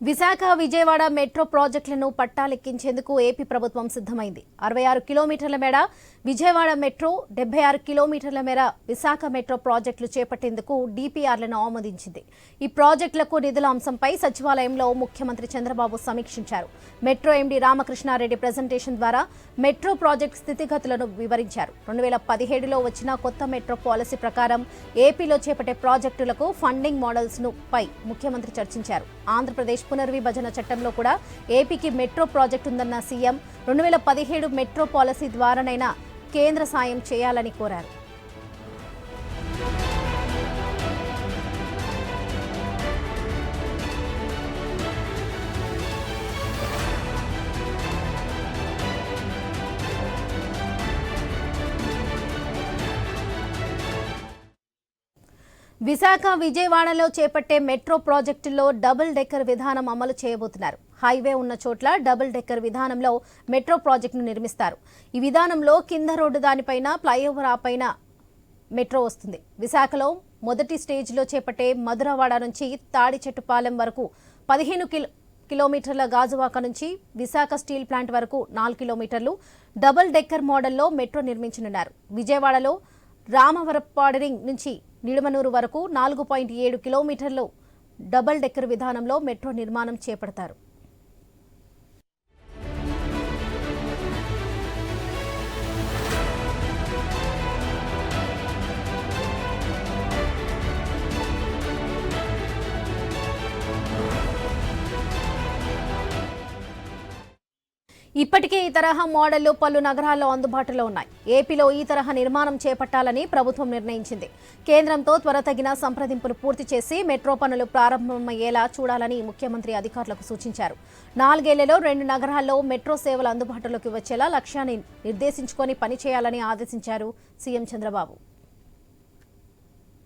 Visakha Vijayawada metro ప్రాజెక్టులను పట్టాలెక్కించేందుకు AP ప్రభుత్వం సిద్ధమైంది. అరవై ఆరు కిలోమీటర్ల మేర విజయవాడ మెట్రో డెబ్బై ఆరు కిలోమీటర్ల మేర విశాఖ మెట్రో ప్రాజెక్టులు చేపట్టేందుకు డిపిఆర్లను ఆమోదించింది. ఈ ప్రాజెక్టులకు నిధుల అంశంపై సచివాలయంలో ముఖ్యమంత్రి చంద్రబాబు సమీక్షించారు. మెట్రో ఎండీ రామకృష్ణారెడ్డి ప్రజెంటేషన్ ద్వారా మెట్రో ప్రాజెక్టు స్థితిగతులను వివరించారు. రెండు వేల పదిహేడులో వచ్చిన కొత్త మెట్రో పాలసీ ప్రకారం ఏపీలో చేపట్టే ప్రాజెక్టులకు ఫండింగ్ మోడల్స్ను పై ముఖ్యమంత్రి చర్చించారు. ఆంధ్రప్రదేశ్ పునర్విభజన చట్టంలో కూడా ఏపీకి మెట్రో ప్రాజెక్టు ఉందన్న సీఎం. రెండు వేల పదిహేడు మెట్రో పాలసీ ద్వారానైనా కేంద్ర సాయం చేయాలని కోరారు. విశాఖ విజయవాడలో చేపట్టే మెట్రో ప్రాజెక్టులో డబుల్ డెక్కర్ విధానం అమలు చేయబోతున్నారు. హైవే ఉన్న చోట్ల డబుల్ డెక్కర్ విధానంలో మెట్రో ప్రాజెక్టును నిర్మిస్తారు. ఈ విధానంలో కింద రోడ్డు దానిపైన ఫ్లైఓవర్ ఆ పైన మెట్రో వస్తుంది. విశాఖలో మొదటి స్టేజ్లో చేపట్టే మధురవాడ నుంచి తాడిచెట్టుపాలెం వరకు పదిహేను కిలో కిలోమీటర్ల గాజువాక నుంచి విశాఖ స్టీల్ ప్లాంట్ వరకు నాలుగు కిలోమీటర్లు డబుల్ డెక్కర్ మోడల్లో మెట్రో నిర్మించనున్నారు. విజయవాడలో రామవరపాడరింగ్ నుంచి నిడమనూరు వరకు నాలుగు పాయింట్ ఏడు కిలోమీటర్లు డబుల్ డెక్కర్ విధానంలో మెట్రో నిర్మాణం చేపడతారు. ఇప్పటికే ఈ తరహా మోడళ్ళు పలు నగరాల్లో అందుబాటులో ఉన్నాయి. ఏపీలో ఈ తరహా నిర్మాణం చేపట్టాలని ప్రభుత్వం నిర్ణయించింది. కేంద్రంతో త్వరతగిన సంప్రదింపులు పూర్తి చేసి మెట్రో పనులు ప్రారంభమయ్యేలా చూడాలని ముఖ్యమంత్రి అధికారులకు సూచించారు. నాలుగేళ్ళలో రెండు నగరాల్లో మెట్రో సేవలు అందుబాటులోకి వచ్చేలా లక్ష్యాన్ని నిర్దేశించుకొని పనిచేయాలని ఆదేశించారు సీఎం చంద్రబాబు.